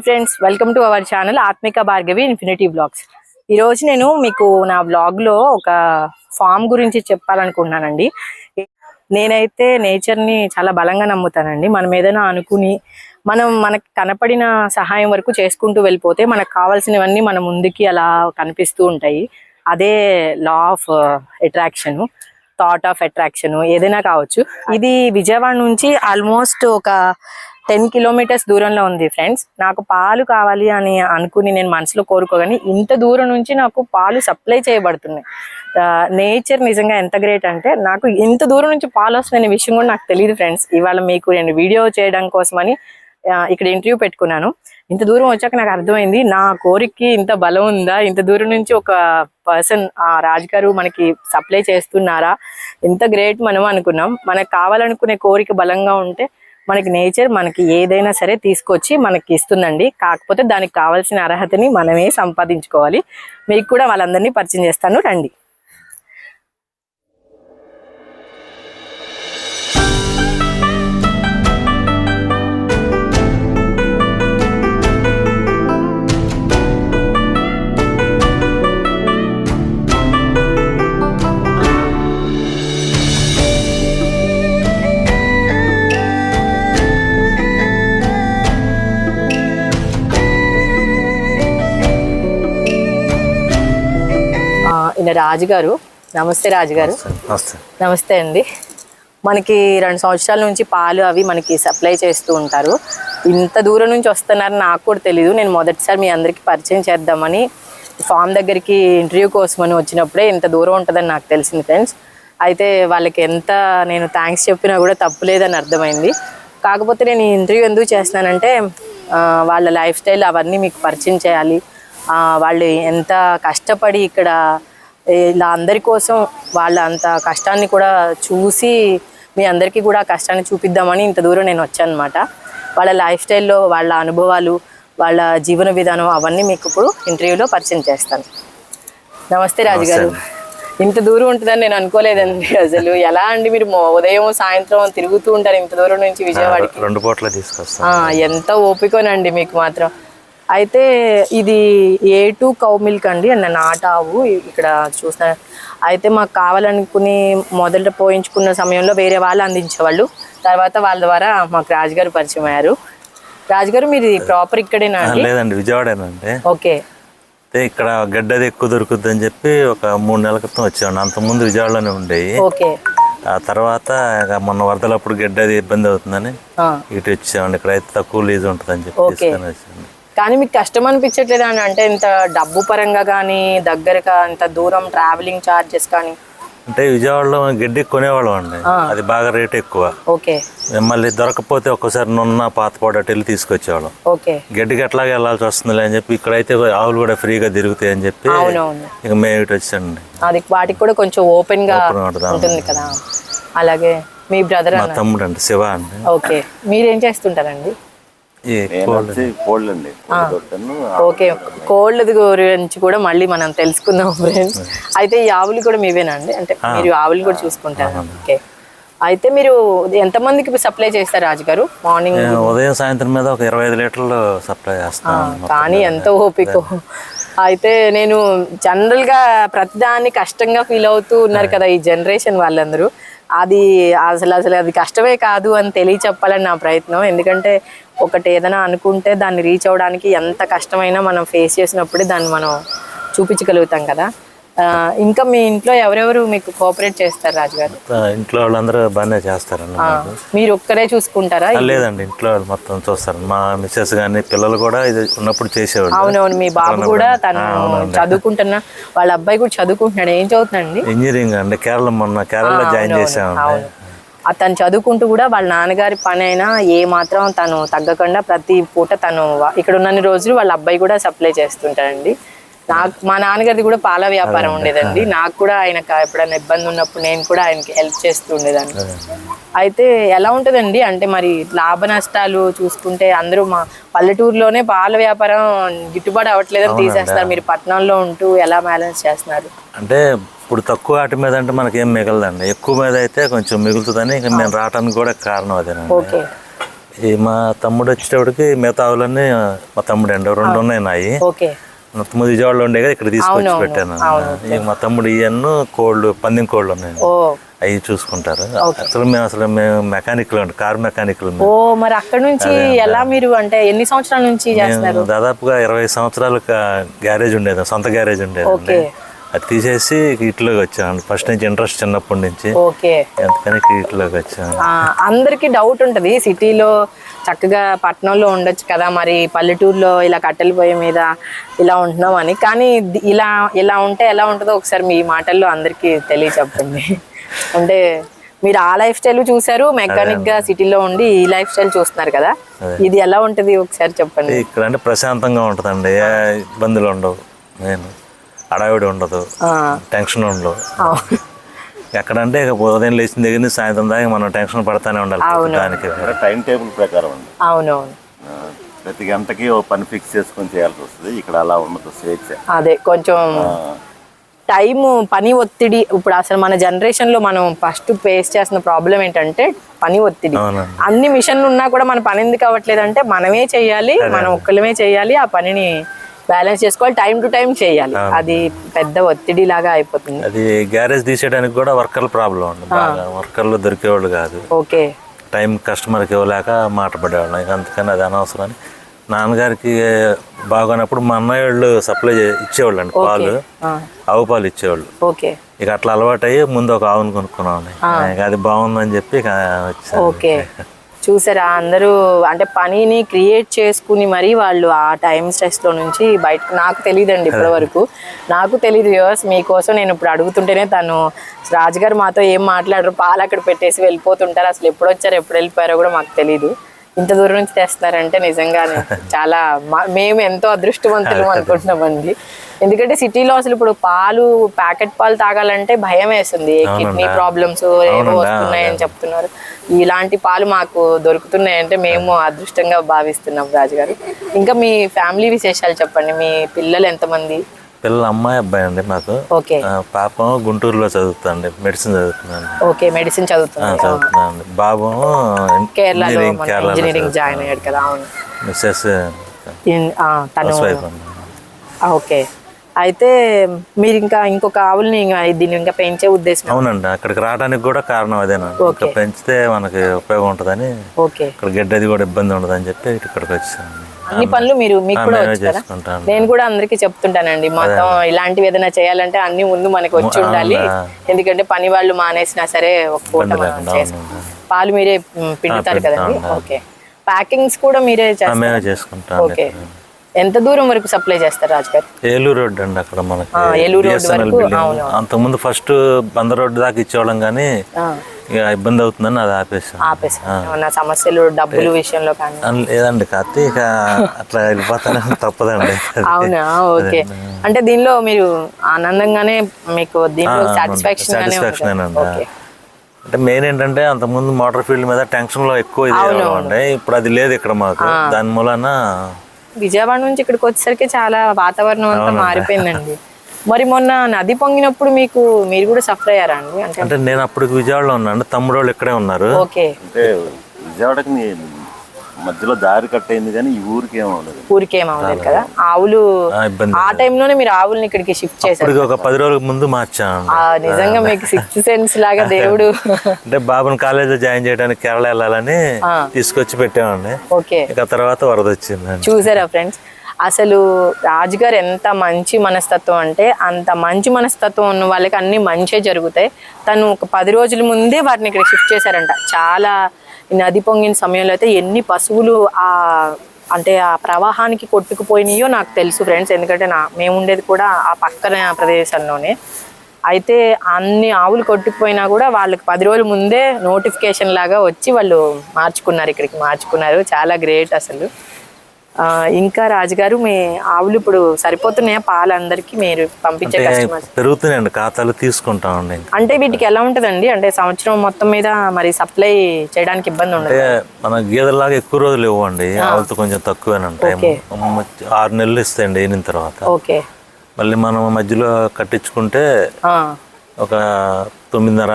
Hi friends welcome to our channel Atmika Bhargavi infinity blogs ఈరోజు నేను మీకు నా బ్లాగ్లో ఒక ఫామ్ గురించి చెప్పాలనుకుంటున్నానండి. నేనైతే నేచర్ని చాలా బలంగా నమ్ముతానండి. మనం ఏదైనా అనుకుని మనం మనకు కనపడిన సహాయం వరకు చేసుకుంటూ వెళ్ళిపోతే మనకు కావాల్సినవన్నీ మన ముందుకి అలా కనిపిస్తూ ఉంటాయి. అదే law of attraction thought of attraction ఏదైనా కావచ్చు. ఇది విజయవాడ నుంచి ఆల్మోస్ట్ ఒక టెన్ కిలోమీటర్స్ దూరంలో ఉంది ఫ్రెండ్స్. నాకు పాలు కావాలి అని అనుకుని నేను మనసులో కోరుకోగాని ఇంత దూరం నుంచి నాకు పాలు సప్లై చేయబడుతున్నాయి. నేచర్ నిజంగా ఎంత గ్రేట్ అంటే నాకు ఇంత దూరం నుంచి పాలు వస్తున్నాయనే విషయం కూడా నాకు తెలియదు ఫ్రెండ్స్. ఇవాళ మీకు నేను వీడియో చేయడం కోసమని ఇక్కడ ఇంటర్వ్యూ పెట్టుకున్నాను. ఇంత దూరం వచ్చాక నాకు అర్థమైంది నా కోరికకి ఇంత బలం ఉందా? ఇంత దూరం నుంచి ఒక పర్సన్ ఆ రాజ్ గారు మనకి సప్లై చేస్తున్నారా? ఎంత గ్రేట్ మనం అనుకున్నాం. మనకు కావాలనుకునే కోరిక బలంగా ఉంటే మనకి నేచర్ మనకి ఏదైనా సరే తీసుకొచ్చి మనకి ఇస్తుందండి. కాకపోతే దానికి కావాల్సిన అర్హతని మనమే సంపాదించుకోవాలి. మీకు కూడా వాళ్ళందరినీ పరిచయం చేస్తాను. రండి. ఈయన రాజుగారు. నమస్తే రాజుగారు. నమస్తే అండి. మనకి రెండు సంవత్సరాల నుంచి పాలు అవి మనకి సప్లై చేస్తూ ఉంటారు. ఇంత దూరం నుంచి వస్తున్నారని నాకు కూడా తెలియదు నేను మొదటిసారి మీ అందరికీ పరిచయం చేద్దామని ఫామ్ దగ్గరికి ఇంటర్వ్యూ కోసమని వచ్చినప్పుడే ఇంత దూరం ఉంటుందని నాకు తెలిసింది ఫ్రెండ్స్. అయితే వాళ్ళకి ఎంత నేను థ్యాంక్స్ చెప్పినా కూడా తప్పులేదని అర్థమైంది. కాకపోతే నేను ఈ ఇంటర్వ్యూ ఎందుకు చేస్తున్నానంటే వాళ్ళ లైఫ్ స్టైల్ అవన్నీ మీకు పరిచయం చేయాలి. వాళ్ళు ఎంత కష్టపడి ఇక్కడ ఇలా అందరి కోసం వాళ్ళ అంత కష్టాన్ని కూడా చూసి మీ అందరికీ కూడా ఆ కష్టాన్ని చూపిద్దామని ఇంత దూరం నేను వచ్చాను అనమాట వాళ్ళ లైఫ్ స్టైల్లో వాళ్ళ అనుభవాలు వాళ్ళ జీవన విధానం అవన్నీ మీకు ఇప్పుడు ఇంటర్వ్యూలో పరిచయం చేస్తాను. నమస్తే రాజు గారు. ఇంత దూరం ఉంటుందని నేను అనుకోలేదండి అసలు. ఎలా అండి మీరు ఉదయం సాయంత్రం తిరుగుతూ ఉంటారు ఇంత దూరం నుంచి విజయవాడకి? రెండు పూట్ల తీసుకొస్తాం ఎంత ఓపికనండి మీకు మాత్రం. అయితే ఇది ఏ టూ కౌ మిల్క్ అండి అండ్ నాట ఆవు ఇక్కడ చూసిన. అయితే మాకు కావాలనుకుని మొదట పోయించుకున్న సమయంలో వేరే వాళ్ళు అందించేవాళ్ళు. తర్వాత వాళ్ళ ద్వారా మాకు రాజుగారు పరిచయం అయ్యారు. రాజుగారు మీది ప్రాపర్ ఇక్కడేనా లేదండి విజయవాడేనండి ఓకే. అయితే ఇక్కడ గడ్డది ఎక్కువ దొరుకుద్ది అని చెప్పి ఒక మూడు నెలల క్రితం వచ్చామండి. అంతకుముందు విజయవాడలోనే ఉండేవి. ఓకే. ఆ తర్వాత మొన్న వరదలప్పుడు గడ్డది ఇబ్బంది అవుతుందని. ఇటు వచ్చామండి. ఇక్కడ అయితే తక్కువ లీజ్ ఉంటుందని చెప్పి. తీసుకొని వచ్చాను కానీ మీకు కష్టం అనిపించట్లేదా అని? అంటే ఇంత డబ్బు పరంగా కానీ దగ్గరగా ఇంత దూరం ట్రావెలింగ్ ఛార్జెస్ కానీ? అంటే విజయవాడలో గడ్డి కొనేవాళ్ళం అండి. అది బాగా రేట్ ఎక్కువ. ఓకే. మళ్ళీ దొరకకపోతే ఒక్కసారి నున్న పాత పౌడర్ వెళ్ళి తీసుకొచ్చేవాళ్ళం. ఓకే. గడ్డికి ఎట్లాగే వెళ్ళాల్సి వస్తుందిలే అని చెప్పి ఇక్కడైతే ఆవులు కూడా ఫ్రీగా తిరుగుతాయి అని చెప్పి ఇక మేము ఇటు వచ్చాండి అది వాటికి కూడా కొంచెం ఓపెన్గా ఉంటుంది, కదా. అలాగే మీ బ్రదర్ మా తమ్ముడు అండి శివ అండి. ఓకే. మీరేం చేస్తుంటారండి? ఓకే. కోల్డ్ గురించి కూడా మళ్ళీ మనం తెలుసుకుందాం ఫ్రెండ్స్. అయితే ఈ ఆవులు కూడా మీవేనా అండి? అంటే మీరు ఆవులు కూడా చూసుకుంటారు? ఓకే. అయితే మీరు ఎంతమందికి సప్లై చేస్తారు రాజుగారు? మార్నింగ్ నేను ఉదయం సాయంత్రం మీద ఒక ఇరవై ఐదు లీటర్లు సప్లై చేస్తాను కానీ ఎంత ఓపిక. అయితే నేను జనరల్గా ప్రతిదాన్ని కష్టంగా ఫీల్ అవుతూ ఉన్నారు కదా ఈ జనరేషన్ వాళ్ళందరూ. అది అసలు అసలు అది కష్టమే కాదు అని తెలియ చెప్పాలని నా ప్రయత్నం. ఎందుకంటే ఒకటి ఏదైనా అనుకుంటే దాన్ని రీచ్ అవ్వడానికి ఎంత కష్టమైనా మనం ఫేస్ చేసినప్పుడే దాన్ని మనం చూపించగలుగుతాం కదా. ఇంకా మీ ఇంట్లో ఎవరెవరు మీకు కోఆపరేట్ చేస్తారు రాజుగారు? ఇంట్లో వాళ్ళందరూ బాగానే చేస్తారండి మాకు. మీరు ఒక్కరే చూసుకుంటారా? లేదండి ఇంట్లో వాళ్ళు మొత్తం చూస్తారు. మా మిస్సెస్ కానీ పిల్లలు కూడా ఇది ఉన్నప్పుడు చేసేవాళ్ళు. అవునవును మీ బాబు కూడా తను చదువుకుంటున్నా వాళ్ళ అబ్బాయి కూడా చదువుకుంటున్నాడు. ఏం చదువుతున్నాడండి? ఇంజనీరింగ్ అండి కేరళ మొన్న కేరళలో జాయిన్ చేసామండి అతను చదువుకుంటూ కూడా వాళ్ళ నాన్నగారి పని అయినా ఏ మాత్రం తను తగ్గకుండా ప్రతి పూట తను ఇక్కడ ఉన్నన్ని రోజులు వాళ్ళ అబ్బాయి కూడా సప్లై చేస్తుంటాడండి. నాకు మా నాన్నగారిది కూడా పాల వ్యాపారం ఉండేదండి. నాకు కూడా ఆయనకు ఎప్పుడైనా ఇబ్బంది ఉన్నప్పుడు నేను కూడా ఆయనకి హెల్ప్ చేస్తూ ఉండేదాన్ని. అయితే ఎలా ఉంటుందండి? అంటే మరి లాభ నష్టాలు చూసుకుంటే అందరూ మా పల్లెటూరులోనే పాల వ్యాపారం గిట్టుబాటు అవ్వట్లేదని తీసేస్తున్నారు. మీరు పట్టణంలో ఉంటూ ఎలా బ్యాలెన్స్ చేస్తున్నారు? అంటే ఇప్పుడు తక్కువ వాటి మీద అంటే మనకి ఏం మిగలదండి. ఎక్కువ మీద అయితే కొంచెం మిగులుతుందని ఇక మేము రావడానికి కూడా కారణం అదేనండి. ఓకే. ఈ మా తమ్ముడు వచ్చేటప్పటికి మిగతా ఆవులన్నీ మా తమ్ముడు అండి రెండు ఉన్నాయి నాయి. ఓకే. మొత్తం విజయవాడలో ఉండే కదా ఇక్కడ తీసుకొచ్చి పెట్టాను ఇక మా తమ్ముడు ఇవన్నీ కోళ్ళు పందెం కోళ్ళు ఉన్నాయి. అవి చూసుకుంటారు. అసలు మేము అసలు మేము మెకానిక్లు అండి కార్ మెకానిక్లు ఓ మరి అక్కడ నుంచి ఎలా మీరు అంటే ఎన్ని సంవత్సరాల నుంచి చేస్తున్నారు? దాదాపుగా ఇరవై సంవత్సరాలు గ్యారేజ్ ఉండేది సొంత గ్యారేజ్ ఉండేది. అది తీసేసి ఇట్లోకి వచ్చాను. ఫస్ట్ నుంచి ఇంట్రెస్ట్ చిన్నప్పటి నుంచి. ఓకే. ఇట్లోకి వచ్చాను. అందరికీ డౌట్ ఉంటుంది. సిటీలో చక్కగా పట్టణంలో ఉండొచ్చు కదా మరి. పల్లెటూరులో ఇలా కట్టెల పొయ్యి మీద ఇలా ఉంటున్నాం అని. కానీ ఇలా ఇలా ఉంటే ఎలా ఉంటుందో ఒకసారి మీ మాటల్లో అందరికీ తెలియచెప్పండి. అంటే మీరు ఆ లైఫ్ స్టైల్ చూసారు మెకానిక్గా సిటీలో ఉండి ఈ లైఫ్ స్టైల్ చూస్తున్నారు కదా. ఇది ఎలా ఉంటది? ఒకసారి చెప్పండి. ఇక్కడ అంటే ప్రశాంతంగా ఉంటుందండి. ఇబ్బందులు ఉండవు. నేను అడావిడి ఉండదు. ఆ, టెన్షన్ ఉండదు. ఎక్కడంటే ఇక ఉదయం లేచిన దగ్గర నుంచి సాయంత్రం దాకా మనం టెన్షన్ పడతానే ఉండాలి దానికి. టైం టేబుల్ ప్రకారం అండి. అవునవును. ప్రతి గంటకి ఓ పని ఫిక్స్ చేసుకొని చేయాల్సి వస్తుంది. ఇక్కడ అలా ఉండదు స్వేచ్ఛ. అదే కొంచెం టైం పని ఒత్తిడి ఇప్పుడు అసలు మన జనరేషన్లో మనం ఫస్ట్ ఫేస్ చేస్తున్న ప్రాబ్లం ఏంటంటే పని ఒత్తిడి. అన్ని మిషన్లు ఉన్నా కూడా మన పని ఎందుకు అవ్వట్లేదు అంటే మనమే చేయాలి మనం ఒక్కలమే చేయాలి ఆ పనిని బ్యాలెన్స్ చేసుకోవాలి టైం టు టైం చేయాలి. అది పెద్ద ఒత్తిడి లాగా అయిపోతుంది. అది గ్యారేజ్ తీసేయడానికి కూడా వర్కర్ల ప్రాబ్లం ఉంది. బాగా వర్కర్లు దొరికేవాళ్ళు కాదు. ఓకే. టైం కస్టమర్కి ఇవ్వలేక మాట పడేవాళ్ళం. అందుకని అది అనవసరం అని నాన్నగారికి బాగున్నప్పుడు మా అన్నయ్య వాళ్ళు సప్లై ఇచ్చేవాళ్ళు అండి పాలు. ఆవు పాలు ఇచ్చేవాళ్ళు. ఓకే. ఇక అట్లా అలవాటు అయ్యి ముందు ఒక ఆవును కొనుక్కున్నాం అది బాగుందని చెప్పి వచ్చాను ఓకే. చూసారా అందరూ అంటే పనిని క్రియేట్ చేసుకుని మరీ వాళ్ళు ఆ టైం స్ట్రెస్లో నుంచి బయట నాకు తెలియదండి ఇప్పటి వరకు నాకు తెలియదు వ్యూవర్స్ మీకోసం నేను ఇప్పుడు అడుగుతుంటేనే తను రాజుగారు మాతో ఏం మాట్లాడరు పాలు అక్కడ పెట్టేసి వెళ్ళిపోతుంటారు అసలు ఎప్పుడు వచ్చారు ఎప్పుడు వెళ్ళిపోయారో కూడా మాకు తెలియదు ఇంత దూరం నుంచి తెస్తున్నారంటే నిజంగానే చాలా మా- మేము ఎంతో అదృష్టవంతులు అనుకుంటున్నామండి. ఎందుకంటే సిటీలో అసలు ఇప్పుడు పాలు ప్యాకెట్ పాలు తాగాలంటే భయం వేస్తుంది. కిడ్నీ ప్రాబ్లమ్స్ వస్తున్నాయని చెప్తున్నారు. ఇలాంటి పాలు మాకు దొరుకుతున్నాయంటే మేము అదృష్టంగా భావిస్తున్నాం రాజుగారు. ఇంకా మీ ఫ్యామిలీ విశేషాలు చెప్పండి. మీ పిల్లలు ఎంతమంది? పిల్లలు అమ్మాయి అబ్బాయి అండి మాకు. ఓకే. పాపం గుంటూరులో చదువుతుందండి. మెడిసిన్ చదువుతున్నాను. ఓకే మెడిసిన్ చదువుతున్నారు చదువుతున్నాను. బాబు కేరళలో ఇంజనీరింగ్ జాయిన్ అయ్యాడు కదా అవును. మిస్సెస్ తను ఓకే. అయితే మీరు ఇంకా ఇంకొక ఆవుల్ని దీన్ని ఇంకా పెంచే ఉద్దేశం అవునండి అక్కడికి రావడానికి కూడా కారణం అదేనండి ఇంకా పెంచితే మనకి ఉపయోగం ఉంటుందని ఓకే. ఇక్కడ గడ్డది కూడా ఇబ్బంది ఉండదని చెప్పి ఇక్కడికి వచ్చాను. అన్ని పనులు మీరు మీకు కూడా చేసుకుంటాను. నేను కూడా అందరికి చెప్తుంటానండి మొత్తం ఇలాంటివి ఏదైనా చేయాలంటే అన్ని ముందు మనకి వచ్చి ఉండాలి. ఎందుకంటే పని వాళ్ళు మానేసినా సరే ఒక పూట మనం. పాలు మీరే పిండుతారు కదండి? ఓకే. ప్యాకింగ్స్ కూడా మీరే చేస్తారు మేమే చేసుకుంటాం. ఓకే. ఎంత దూరం వరకు సప్లై చేస్తారు రాజుగారు? ఏలూరు రోడ్ అండి అక్కడ మనకి. ఏలూరు రోడ్ వరకు. అవును. అంతకుముందు ఫస్ట్ బంద రోడ్డు దాకా ఇచ్చేవాళ్ళం కానీ ఇక ఇబ్బంది అవుతుందని అది ఆపేసాం. ఆపేసారు ఏమన్నా సమస్యలు డబ్బుల విషయంలో కానీ? లేదండి అట్లా వెళ్ళిపోతానే తప్పదండి. అవునా? ఓకే. అంటే దీనిలో మీరు ఆనందంగానే మీకు దీంట్లో సాటిస్ఫాక్షన్ సాటిస్ఫాక్షన్ ఓకే. అంటే మెయిన్ ఏంటంటే అంతకుముందు మోటార్ ఫీల్డ్ మీద టెన్షన్లో ఎక్కువ ఇది ఉండే ఇప్పుడు అది లేదు ఇక్కడ మాకు. దాని మూలన విజయవాడ నుంచి ఇక్కడికి వచ్చేసరికి చాలా వాతావరణం అంతా మారిపోయిందండి. మరి మొన్న నది పొంగినప్పుడు మీకు మీరు కూడా సఫర్ అయ్యారా అండి? అంటే నేను అప్పుడు విజయవాడలో ఉన్నాను తమ్ముడు వాళ్ళు ఇక్కడే ఉన్నారు. ఓకే. అంటే విజయవాడకి మధ్యలో దారి కట్ అయింది కానీ ఈ ఊరికి ఏమో ఉండదు ఊరికే ఏమవలేదు కదా? ఆవులు ఆ, టైంలోనే మీరు ఆవుల్ని ఇక్కడికి షిఫ్ట్ చేశారు. ఒక పది రోజుల ముందు మార్చాను. ఆ, నిజంగా మీకు సిక్స్త్ సెన్స్ లాగా దేవుడు. అంటే బాబుని కాలేజీలో జాయిన్ చేయడానికి కేరళ వెళ్ళాలని తీసుకొచ్చి పెట్టామండి ఓకే. ఇక తర్వాత వరద వచ్చిందండి చూసారా ఫ్రెండ్స్ అసలు రాజుగారు ఎంత మంచి మనస్తత్వం అంటే అంత మంచి మనస్తత్వం ఉన్న వాళ్ళకి అన్ని మంచే జరుగుతాయి. తను ఒక పది రోజుల ముందే వాటిని ఇక్కడ షిఫ్ట్ చేశారంట. చాలా నది పొంగిన సమయంలో అయితే ఎన్ని పశువులు ఆ అంటే ఆ ప్రవాహానికి కొట్టుకుపోయినాయో నాకు తెలుసు ఫ్రెండ్స్. ఎందుకంటే నా మేము ఉండేది కూడా ఆ పక్కన ప్రదేశంలోనే. అయితే అన్ని ఆవులు కొట్టుకుపోయినా కూడా వాళ్ళకి పది రోజుల ముందే నోటిఫికేషన్ లాగా వచ్చి వాళ్ళు మార్చుకున్నారు ఇక్కడికి మార్చుకున్నారు. చాలా గ్రేట్ అసలు. ఇంకా రాజుగారు మీ ఆవులు ఇప్పుడు సరిపోతున్నాయా? పాలు అందరికి మీరు పంపించే కస్టమర్స్ పెరుగుతున్నాయండి ఖాతాలు తీసుకుంటామండి. అంటే వీటికి ఎలా ఉంటదండి? అంటే సంవత్సరం మొత్తం మీద మరి సప్లై చేయడానికి ఇబ్బంది ఉండదు మన గేదెలాగా ఎక్కువ రోజులు ఇవ్వండి ఆవులతో కొంచెం తక్కువేనండి టైం ఆరు నెలలు ఇస్తాయండి ఈనిన తర్వాత. ఓకే. మళ్ళీ మనం మధ్యలో కట్టించుకుంటే ఒక తొమ్మిదిన్నర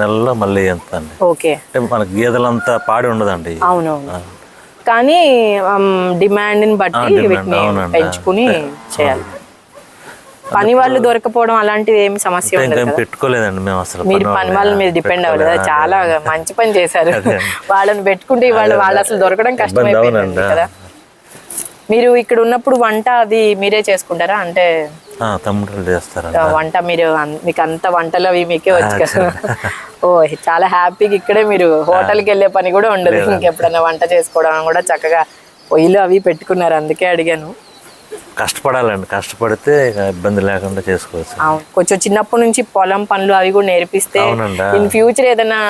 నెలలో మళ్ళీ ఎంత అండి ఓకే. అంటే మనకి గేదెలంతా పాడి ఉండదండి. అవునవును. కానీ డిమాండ్ని బట్టి వీటిని. పెంచుకుని చేయాలి. పని వాళ్ళు దొరకపోవడం అలాంటివి ఏమి సమస్య ఉండదు పెట్టుకోలేదండి మేము అసలు మీరు పని పని వాళ్ళ మీద డిపెండ్ అవ్వలేదు చాలా మంచి పని చేశారు. వాళ్ళని పెట్టుకుంటే ఇవాళ వాళ్ళు అసలు దొరకడం కష్టమైపోయింది. కదా. మీరు ఇక్కడ ఉన్నప్పుడు వంట అది మీరే చేసుకుంటారా? అంటే ఆ, వంట మీరు మీకు అంత వంటలు అవి మీకే వచ్చు కదా. ఓ చాలా హ్యాపీగా ఇక్కడే మీరు హోటల్కి వెళ్ళే పని కూడా ఉండదు. ఇంకెప్పుడైనా వంట చేసుకోవడం కూడా చక్కగా పొయ్యిలు అవి పెట్టుకున్నారు. అందుకే అడిగాను. కష్టపడాలండి. కష్టపడితే ఇబ్బంది లేకుండా చేసుకోవచ్చు. కొంచెం చిన్నప్పటి నుంచి పొలం పనులు అవి కూడా నేర్పిస్తే. ఇన్ ఫ్యూచర్ ఏదైనా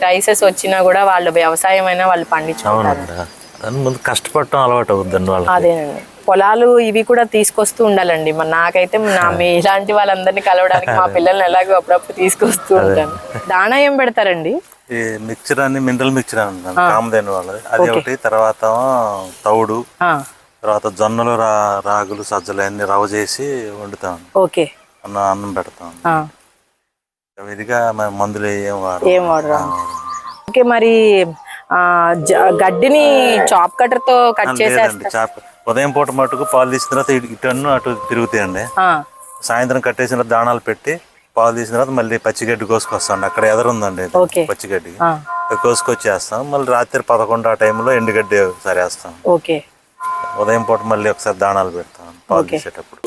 క్రైసిస్ వచ్చినా కూడా వాళ్ళు వ్యవసాయం అయినా వాళ్ళు పండించుకుంటారు. దాని ముందు కష్టపడటం అలవాటు అవుద్దండి వాళ్ళకి. అదేనండి. పొలాలు ఇవి కూడా తీసుకొస్తూ ఉండాలండి. మరి నాకైతే నా మీ ఇలాంటి వాళ్ళందరినీ కలవడానికి మా పిల్లల్ని ఎలాగో అప్పుడప్పుడు తీసుకొస్తూ ఉంటాను. దానా ఏం పెడతారండి? ఈ మిక్చర్ అని మినరల్ మిక్చర్ అంటారు. కామదేని వాళ్ళది. అది ఒకటి తర్వాత తౌడు ఆ, తర్వాత జొన్నలు రా రాగులు సజ్జలు అన్ని రవ చేసి వండుతాం. ఓకే. అన్నం అన్నం పెడతాం. ఆ, విధిగా మందులు ఏం వాడం ఏం వాడరా. ఓకే మరి గడ్డిని చాప్ కటర్తో కట్ లేదండి చేసేస్తా. చేప ఉదయం పూట మటుకు పాలు తీసిన తర్వాత ఇటు అటు తిరుగుతాయండి. సాయంత్రం కట్టేసిన దాణాలు పెట్టి పాలు తీసిన తర్వాత మళ్ళీ పచ్చిగడ్డి కోసుకొస్తాం అక్కడ ఎదరుందండి. పచ్చిగడ్డి. కోసుకొచ్చేస్తాం. మళ్ళీ రాత్రి పదకొండు ఆ టైంలో ఎండుగడ్డి ఒకసారి వేస్తాం ఓకే. ఉదయం పూట మళ్ళీ ఒకసారి దాణాలు పెడతాం పాలు తీసేటప్పుడు.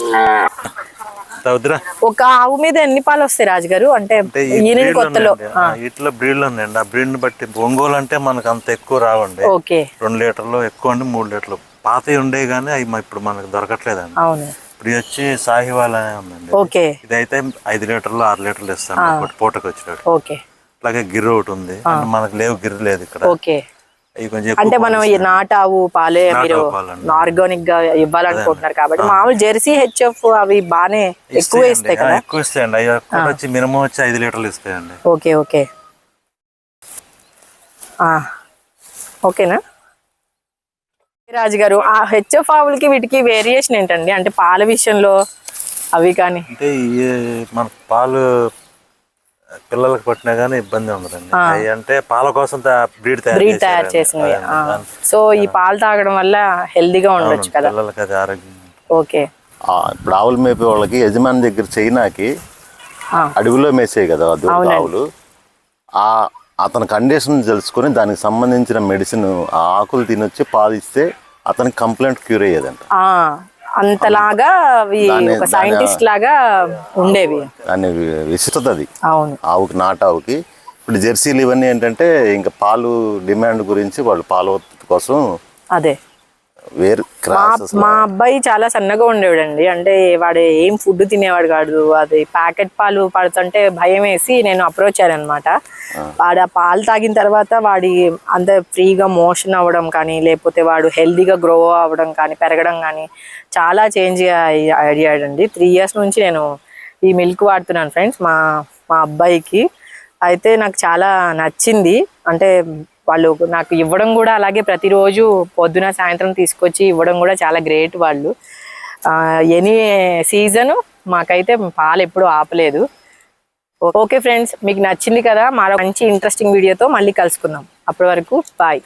ఒక ఆవు మీద ఎన్ని పాలు వస్తాయి రాజుగారు? అంటే బ్రీడ్లు కొత్తలో ఉన్నాయండి. ఆ, బ్రీడ్ని బట్టి ఒంగోలు అంటే మనకు అంత ఎక్కువ రావండి. ఓకే. రెండు లీటర్లు ఎక్కువ అండి మూడు లీటర్లు. పాతవి ఉండే కానీ అవి ఇప్పుడు మనకు దొరకట్లేదండి. అవును. ఇప్పుడు వచ్చి సాహివాల్ అనే ఉందండి. ఓకే. ఇదైతే ఐదు లీటర్లు ఆరు లీటర్లు ఇస్తాను పూటకు వచ్చినట్టు ఓకే. అలాగే గిర్రె ఒకటి ఉంది. మనకు లేవు గిర్రె లేదు ఇక్కడ. ఓకే. అంటే మనం ఈ నాటావు పాలే మీరు. ఆర్గానిక్గా ఇవ్వాలనుకుంటున్నారు కాబట్టి మామూలు జెర్సీ హెచ్ఎఫ్ అవి బానే ఎక్కువ. ఇస్తాయి కదా? ఎక్కువ ఇస్తాయండి. అవి వచ్చి మినిమం వచ్చి ఐదు లీటర్లు ఇస్తాయండి. Okay okay. ఆ, ఓకేనా? రాజు గారు ఆ హెచ్ఎఫ్ ఆవులకి వీటికి వేరియేషన్ ఏంటండి? అంటే పాల విషయంలో అవి కానీ అంటే మన పాలు పిల్లలకు పట్టినా కానీ ఇబ్బంది ఉండదండి. అవి అంటే పాల కోసం బ్రీడ్ తయారు బ్రీడ్ తయారు. దాని- సో ఈ పాలు తాగడం వల్ల హెల్దీగా ఉండొచ్చు కదా. పిల్లలకి అది ఆరోగ్యం. ఓకే. ఆ, ఇప్పుడు ఆవులు మేపే వాళ్ళకి యజమాని దగ్గర చైనాకి అడవిలో మేసాయి కదా ఆవులు. ఆ అతని కండిషన్ తెలుసుకొని దానికి సంబంధించిన మెడిసిన్ ఆ ఆకులు తినొచ్చి పాలు ఇస్తే అతనికి కంప్లైంట్ క్యూర్ అయ్యేదంట. ఆ, అంతలాగా ఒక సైంటిస్ట్ లాగా ఉండేవి. దాని విశిష్టత అది అవును. ఆవుకి నాటావుకి ఇప్పుడు జెర్సీలు ఇవన్నీ ఏంటంటే ఇంకా పాలు డిమాండ్ గురించి వాళ్ళు పాల ఉత్పత్తి కోసం అదే. వేరు మా అబ్బాయి చాలా సన్నగా ఉండేవాడండి. అంటే వాడు ఏం ఫుడ్ తినేవాడు కాదు. అది ప్యాకెట్ పాలు పడుతుంటే భయం వేసి నేను అప్రోచ్ అయ్యానమాట వాడు ఆ పాలు తాగిన తర్వాత వాడి అంత ఫ్రీగా మోషన్ అవ్వడం కానీ లేకపోతే వాడు హెల్దీగా గ్రో అవ్వడం కానీ పెరగడం కానీ చాలా చేంజ్ అయ్యాడండి. త్రీ ఇయర్స్ నుంచి నేను ఈ మిల్క్ వాడుతున్నాను ఫ్రెండ్స్ మా మా అబ్బాయికి. అయితే నాకు చాలా నచ్చింది. అంటే వాళ్ళు నాకు ఇవ్వడం కూడా అలాగే ప్రతిరోజు పొద్దున సాయంత్రం తీసుకొచ్చి ఇవ్వడం కూడా చాలా గ్రేట్ వాళ్ళు. ఎనీ సీజను మాకైతే పాలు ఎప్పుడూ ఆపలేదు. ఓకే ఫ్రెండ్స్ మీకు నచ్చింది కదా మరో మంచి ఇంట్రెస్టింగ్ వీడియోతో మళ్ళీ కలుసుకుందాం. అప్పటి వరకు బాయ్.